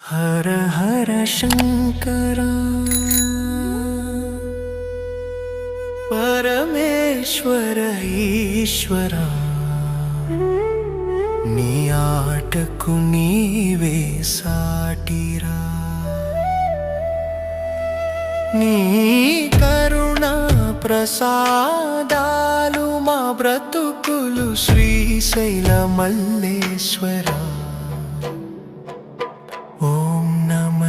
హర హర శంకర పరమేశ్వర ఈశ్వర నీ ఆటకు నీవే సాటిరా నీ కరుణ ప్రసాదాలు మా బ్రతుకులు శ్రీశైల మల్లేశ్వరా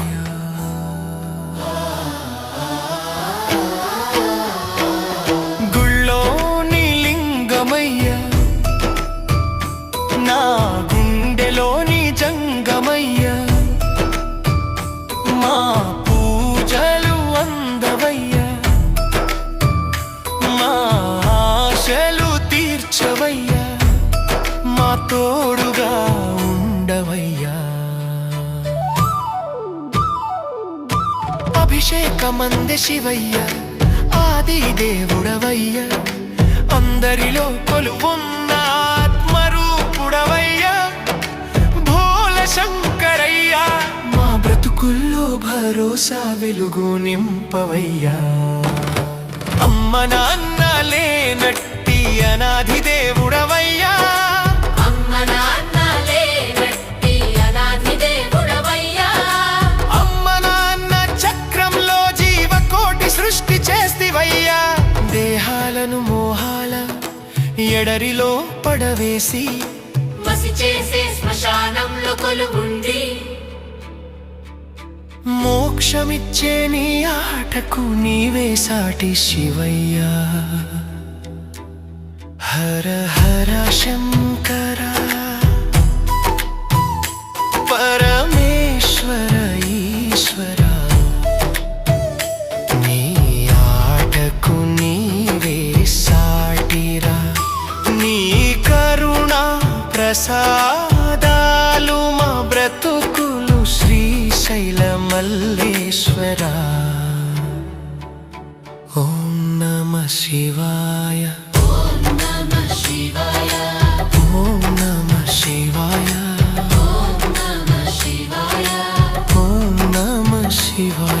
గుళ్ళోని తీర్చవయ్య మా తోడుగా ఉండవయ్యా. అభిషేకమంది శివయ్య. ఆది దేవుడవయ్య. అందరిలో కొలువున్న ఆత్మరూపుడవయ్య. భోల శంకరయ్య. మా బ్రతుకుల్లో భరోసా వెలుగు నింపవయ్యా. అమ్మ నాన్న లేనట్టి అనా దేవుడవయ్యా అమ్మ నాన్న లేనట్టి అనాథి దేవుడవయ్యా అమ్మ నాన్న చక్రంలో జీవకోటి సృష్టి చేస్తివయ్యా. దేహాలను మోహాల ఎడరిలో పడవేసి మసి చేసే శ్మశానంలో కొలువుండి మోక్షమిచ్చే నీ ఆటకు నీవే సాటి శివయ్యా. హర హర శంకర పరమేశ్వర ఈశ్వర నీ ఆటకు నీవే సాటిరా నీ కరుణ ప్రసాదాలు మా బ్రతుకులు శ్రీశైల మల్లేశ్వర ఓం నమ శివాయ శివాయ నమ